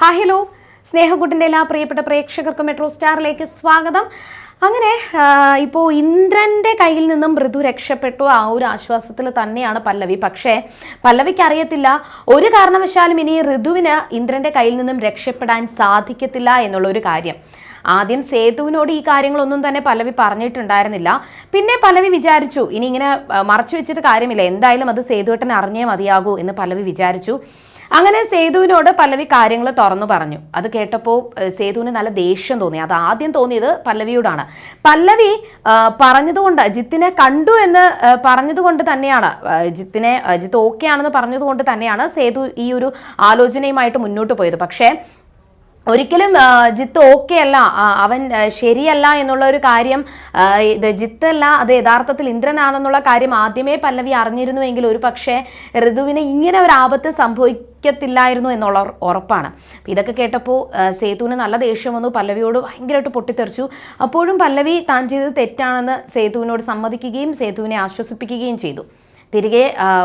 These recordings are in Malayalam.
Hi hello. സ്നേഹക്കൂട്ടിന്റെ എല്ലാ പ്രിയപ്പെട്ട പ്രേക്ഷകർക്കും മെട്രോ സ്റ്റാറിലേക്ക് സ്വാഗതം. അങ്ങനെ ഇപ്പോൾ ഇന്ദ്രന്റെ കയ്യിൽ നിന്നും മൃദു രക്ഷപ്പെട്ടു. ആ ഒരു ആശ്വാസത്തിൽ തന്നെയാണ് പല്ലവി. പക്ഷേ പല്ലവിക്ക് അറിയത്തില്ല. ഒരു കാരണവശാലും ഇനി ഋതുവിന് ഇന്ദ്രന്റെ കയ്യിൽ നിന്നും രക്ഷപ്പെടാൻ സാധിക്കത്തില്ല എന്നുള്ളൊരു കാര്യം. ആദ്യം സേതുവിനോട് ഈ കാര്യങ്ങളൊന്നും തന്നെ പല്ലവി പറഞ്ഞിട്ടുണ്ടായിരുന്നില്ല. പിന്നെ പല്ലവി വിചാരിച്ചു ഇനി ഇങ്ങനെ മറച്ചു വെച്ചിട്ട് കാര്യമില്ല. എന്തായാലും അത് സേതുവേട്ടൻ അറിഞ്ഞേ മതിയാകൂ എന്ന് പല്ലവി വിചാരിച്ചു. അങ്ങനെ സേതുവിനോട് പല്ലവി കാര്യങ്ങൾ തുറന്നു പറഞ്ഞു. അത് കേട്ടപ്പോൾ സേതുവിന് നല്ല ദേഷ്യം തോന്നി. അത് ആദ്യം തോന്നിയത് പല്ലവിയോടാണ്. പല്ലവി പറഞ്ഞതുകൊണ്ട് ജിത്തിനെ കണ്ടു എന്ന് പറഞ്ഞതുകൊണ്ട് തന്നെയാണ്. ജിത്തിനെ ജിത്ത് ഓക്കെ ആണെന്ന് പറഞ്ഞതുകൊണ്ട് തന്നെയാണ് സേതു ഈ ഒരു ആലോചനയുമായിട്ട് മുന്നോട്ട് പോയത്. പക്ഷേ ഒരിക്കലും ജിത്ത് ഓക്കെ അല്ല. അവൻ ശരിയല്ല എന്നുള്ള ഒരു കാര്യം ഇത് ജിത്തല്ല അത് യഥാർത്ഥത്തിൽ ഇന്ദ്രനാണെന്നുള്ള കാര്യം ആദ്യമേ പല്ലവി അറിഞ്ഞിരുന്നുവെങ്കിൽ ഒരു പക്ഷേ ഋതുവിന് ഇങ്ങനെ ഒരു ആപത്ത് സംഭവിക്കത്തില്ലായിരുന്നു എന്നുള്ള ഉറപ്പാണ്. ഇതൊക്കെ കേട്ടപ്പോൾ സേതുവിന് നല്ല ദേഷ്യം വന്നു. പല്ലവിയോട് ഭയങ്കരമായിട്ട് പൊട്ടിത്തെറിച്ചു. അപ്പോഴും പല്ലവി താൻ ചെയ്തത് തെറ്റാണെന്ന് സേതുവിനോട് സമ്മതിക്കുകയും സേതുവിനെ ആശ്വസിപ്പിക്കുകയും ചെയ്തു. തിരികെ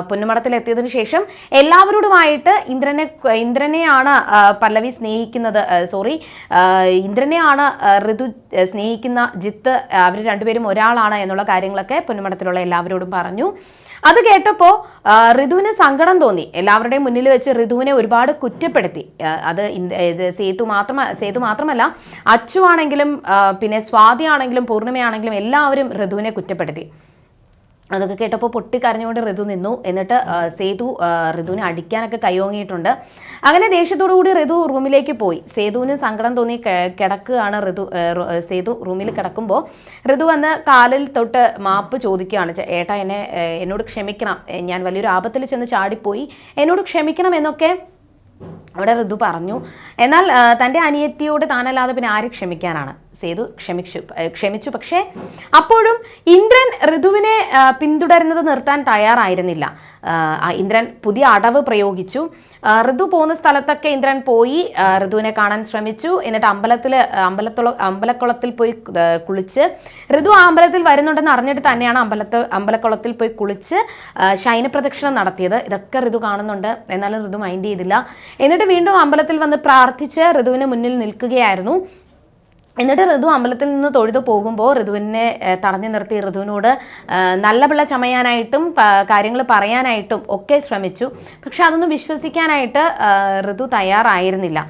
പൊന്നുമടത്തിലെത്തിയതിനു ശേഷം എല്ലാവരോടുമായിട്ട് ഇന്ദ്രനെ ഇന്ദ്രനെയാണ് പല്ലവി സ്നേഹിക്കുന്നത് സോറി ഇന്ദ്രനെയാണ് ഋതു സ്നേഹിക്കുന്ന ജിത്ത് അവർ രണ്ടുപേരും ഒരാളാണ് എന്നുള്ള കാര്യങ്ങളൊക്കെ പൊന്നുമടത്തിലുള്ള എല്ലാവരോടും പറഞ്ഞു. അത് കേട്ടപ്പോൾ ഋതുവിന് സങ്കടം തോന്നി. എല്ലാവരുടെയും മുന്നിൽ വെച്ച് ഋതുവിനെ ഒരുപാട് കുറ്റപ്പെടുത്തി. അത് സേതു മാത്രം സേതു മാത്രമല്ല അച്ചു ആണെങ്കിലും പിന്നെ സ്വാതി ആണെങ്കിലും പൂർണിമയാണെങ്കിലും എല്ലാവരും ഋതുവിനെ കുറ്റപ്പെടുത്തി. അതൊക്കെ കേട്ടപ്പോൾ പൊട്ടിക്കരഞ്ഞുകൊണ്ട് ഋതു നിന്നു. എന്നിട്ട് സേതു ഋതുവിനെ അടിക്കാനൊക്കെ കൈയോങ്ങിയിട്ടുണ്ട്. അങ്ങനെ ദേഷ്യത്തോടു കൂടി ഋതു റൂമിലേക്ക് പോയി. സേതുവിന് സങ്കടം തോന്നി കിടക്കുകയാണ് ഋതു സേതു റൂമിൽ കിടക്കുമ്പോൾ ഋതു വന്ന് കാലിൽ തൊട്ട് മാപ്പ് ചോദിക്കുകയാണ്. ഏട്ടാ എന്നെ എന്നോട് ക്ഷമിക്കണം. ഞാൻ വലിയൊരു ആപത്തിൽ ചെന്ന് ചാടിപ്പോയി. എന്നോട് ക്ഷമിക്കണം എന്നൊക്കെ അവിടെ ഋതു പറഞ്ഞു. എന്നാൽ തന്റെ അനിയത്തിയോട് താനല്ലാതെ പിന്നെ ആര് ക്ഷമിക്കാനാണ്? സേതു ക്ഷമിച്ചു ക്ഷമിച്ചു. പക്ഷേ അപ്പോഴും ഇന്ദ്രൻ ഋതുവിനെ പിന്തുടരുന്നത് നിർത്താൻ തയ്യാറായിരുന്നില്ല. ഇന്ദ്രൻ പുതിയ അടവ് പ്രയോഗിച്ചു. ഋതു പോകുന്ന സ്ഥലത്തൊക്കെ ഇന്ദ്രൻ പോയി ഋതുവിനെ കാണാൻ ശ്രമിച്ചു. എന്നിട്ട് അമ്പലത്തിൽ അമ്പലത്തുള്ള അമ്പലക്കുളത്തിൽ പോയി കുളിച്ച്. ഋതു ആ അമ്പലത്തിൽ വരുന്നുണ്ടെന്ന് അറിഞ്ഞിട്ട് തന്നെയാണ് അമ്പലത്ത് അമ്പലക്കുളത്തിൽ പോയി കുളിച്ച് ശയനപ്രദക്ഷിണം നടത്തിയത്. ഇതൊക്കെ ഋതു കാണുന്നുണ്ട്. എന്നാലും ഋതു മൈൻഡ് ചെയ്തില്ല. എന്നിട്ട് വീണ്ടും അമ്പലത്തിൽ വന്ന് പ്രാർത്ഥിച്ച് ഋതുവിന് മുന്നിൽ നിൽക്കുകയായിരുന്നു. എന്നിട്ട് ഋതു അമ്പലത്തിൽ നിന്ന് തൊഴുതു പോകുമ്പോൾ ഋതുവിനെ തടഞ്ഞു നിർത്തി. ഋതുവിനോട് നല്ല പിള്ള ചമയാനായിട്ടും കാര്യങ്ങൾ പറയാനായിട്ടും ഒക്കെ ശ്രമിച്ചു. പക്ഷെ അതൊന്നും വിശ്വസിക്കാനായിട്ട് ഋതു തയ്യാറായിരുന്നില്ല.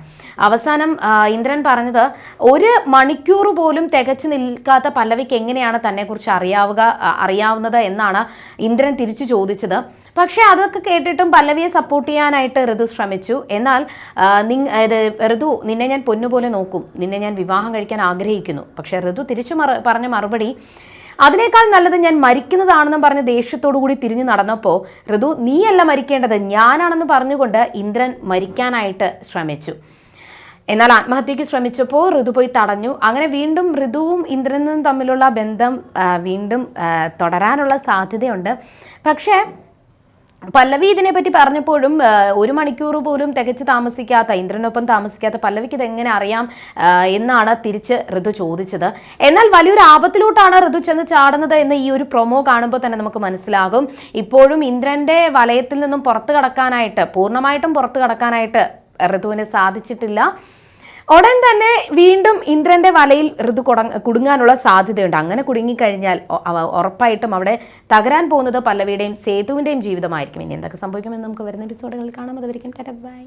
അവസാനം ഇന്ദ്രൻ പറഞ്ഞത് ഒരു മണിക്കൂർ പോലും തികച്ചു നിൽക്കാത്ത പല്ലവിക്ക് എങ്ങനെയാണ് തന്നെക്കുറിച്ച് അറിയാവുക അറിയാവുന്നത്? എന്നാണ് ഇന്ദ്രൻ തിരിച്ചു ചോദിച്ചത്. പക്ഷേ അതൊക്കെ കേട്ടിട്ടും പല്ലവിയെ സപ്പോർട്ട് ചെയ്യാനായിട്ട് ഋതു ശ്രമിച്ചു. എന്നാൽ ഋതു നിന്നെ ഞാൻ പൊന്നുപോലെ നോക്കും. നിന്നെ ഞാൻ വിവാഹം കഴിക്കാൻ ആഗ്രഹിക്കുന്നു. പക്ഷേ ഋതു തിരിച്ചു പറഞ്ഞ മറുപടി അതിനേക്കാൾ നല്ലത് ഞാൻ മരിക്കുന്നതാണെന്നും പറഞ്ഞ് ദേഷ്യത്തോടു കൂടി തിരിഞ്ഞു നടന്നപ്പോൾ ഋതു നീയല്ല മരിക്കേണ്ടത് ഞാനാണെന്ന് പറഞ്ഞുകൊണ്ട് ഇന്ദ്രൻ മരിക്കാനായിട്ട് ശ്രമിച്ചു. എന്നാൽ ആത്മഹത്യയ്ക്ക് ശ്രമിച്ചപ്പോൾ ഋതു പോയി തടഞ്ഞു. അങ്ങനെ വീണ്ടും ഋതുവും ഇന്ദ്രനും തമ്മിലുള്ള ബന്ധം വീണ്ടും തുടരാനുള്ള സാധ്യതയുണ്ട്. പക്ഷേ പല്ലവി ഇതിനെപ്പറ്റി പറഞ്ഞപ്പോഴും ഒരു മണിക്കൂർ പോലും തികച്ച് താമസിക്കാത്ത ഇന്ദ്രനൊപ്പം താമസിക്കാത്ത പല്ലവിക്ക് ഇത് എങ്ങനെ അറിയാം എന്നാണ് തിരിച്ച് ഋതു ചോദിച്ചത്. എന്നാൽ വലിയൊരു ആപത്തിലോട്ടാണ് ഋതു ചെന്ന് ചാടുന്നത് എന്ന് ഈ ഒരു പ്രൊമോ കാണുമ്പോൾ തന്നെ നമുക്ക് മനസ്സിലാകും. ഇപ്പോഴും ഇന്ദ്രന്റെ വലയത്തിൽ നിന്നും പുറത്തു കടക്കാനായിട്ട് പൂർണമായിട്ടും പുറത്തു കടക്കാനായിട്ട് ഋതുവിന് സാധിച്ചിട്ടില്ല. ഉടൻ തന്നെ വീണ്ടും ഇന്ദ്രന്റെ വലയിൽ ഋതു കുടുങ്ങാനുള്ള സാധ്യതയുണ്ട്. അങ്ങനെ കുടുങ്ങിക്കഴിഞ്ഞാൽ ഉറപ്പായിട്ടും അവിടെ തകരാൻ പോകുന്നത് പല്ലവിയുടെയും സേതുവിന്റെയും ജീവിതമായിരിക്കും. ഇനി എന്തൊക്കെ സംഭവിക്കുമെന്ന് നമുക്ക് വരുന്ന എപ്പിസോഡുകളിൽ കാണാം. അതുവരെയും ബൈ.